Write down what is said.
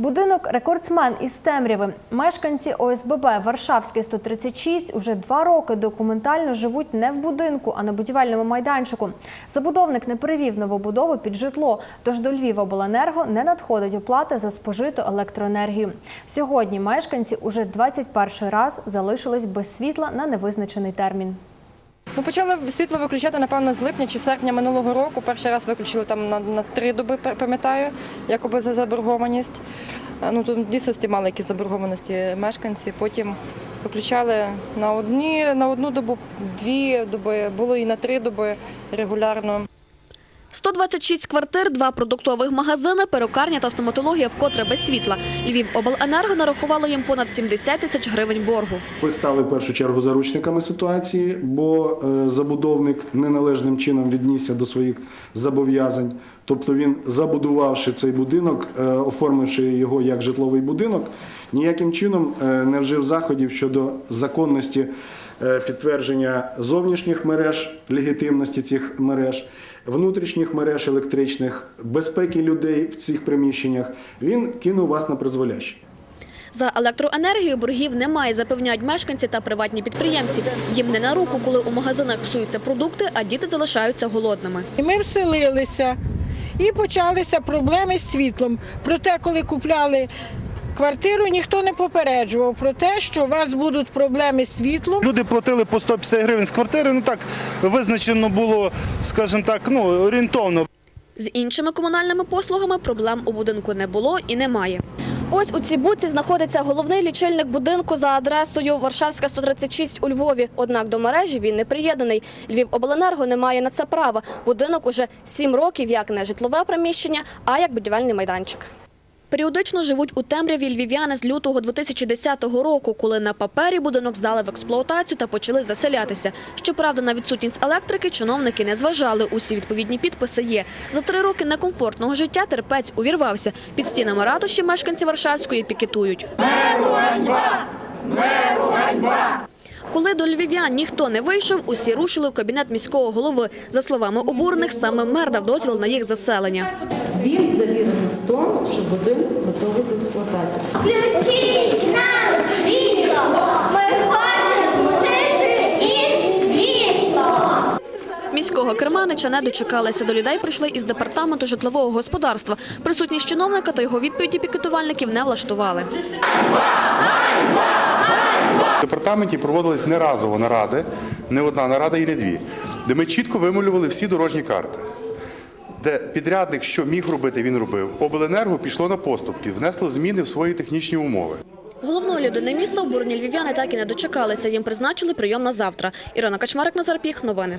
Будинок рекордсмен із темряви. Мешканці ОСББ Варшавський 136 уже два роки документально живуть не в будинку, а на будівельному майданчику. Забудовник не перевів новобудову під житло, тож до Львівобленерго не надходить оплата за спожиту електроенергію. Сьогодні мешканці уже 21 раз залишились без світла на невизначений термін. Ну, почали світло виключати, напевно, з липня чи серпня минулого року. Перший раз виключили там на, на три доби, пам'ятаю, якоби за заборгованість. Е, Ну, тут дійсно мали якісь заборгованості мешканці. Потім виключали на, одні, на одну добу, дві доби, було і на три доби регулярно. 126 квартир, два продуктових магазини, перукарня та стоматологія вкотре без світла. Львівобленерго нарахувало їм понад 70 тисяч гривень боргу. Ви стали в першу чергу заручниками ситуації, бо е, забудовник неналежним чином віднісся до своїх зобов'язань. Тобто він, забудувавши цей будинок, е, оформивши його як житловий будинок, ніяким чином е, не вжив заходів щодо законності підтвердження зовнішніх мереж, легітимності цих мереж, внутрішніх мереж електричних, безпеки людей в цих приміщеннях. Він кинув вас на призволяще. За електроенергію боргів немає, запевняють мешканці та приватні підприємці. Їм не на руку, коли у магазинах псуються продукти, а діти залишаються голодними. Ми вселилися, і почалися проблеми з світлом. Проте, коли купляли квартиру, ніхто не попереджував про те, що у вас будуть проблеми з світлом. Люди платили по 150 гривень з квартири. Ну так визначено було, скажімо так, ну орієнтовно. З іншими комунальними послугами проблем у будинку не було і немає. Ось у цій будці знаходиться головний лічильник будинку за адресою Варшавська 136 у Львові. Однак до мережі він не приєднаний. Львівобленерго не має на це права. Будинок уже сім років як не житлове приміщення, а як будівельний майданчик. Періодично живуть у темряві львів'яни з лютого 2010 року, коли на папері будинок здали в експлуатацію та почали заселятися. Щоправда, на відсутність електрики чиновники не зважали. Усі відповідні підписи є. За три роки некомфортного життя терпець увірвався. Під стінами ратуші мешканці Варшавської пікетують. Коли до львів'ян ніхто не вийшов, усі рушили у кабінет міського голови. За словами обурених, саме мер дав дозвіл на їх заселення. Він завірив з тому, що будинок готовий до експлуатації. Включіть нам світло! Ми хочемо жити із світлом! Міського керманича не дочекалися. До людей прийшли із департаменту житлового господарства. Присутність чиновника та його відповіді пікетувальників не влаштували. В департаменті проводились не разово наради, не одна нарада і не дві, де ми чітко вималювали всі дорожні карти. Де підрядник, що міг робити, він робив. Обленерго пішло на поступки, внесло зміни в свої технічні умови. Головної людини міста обурені львів'яни так і не дочекалися. Їм призначили прийом на завтра. Ірина Качмарик, Назар Піх. Новини.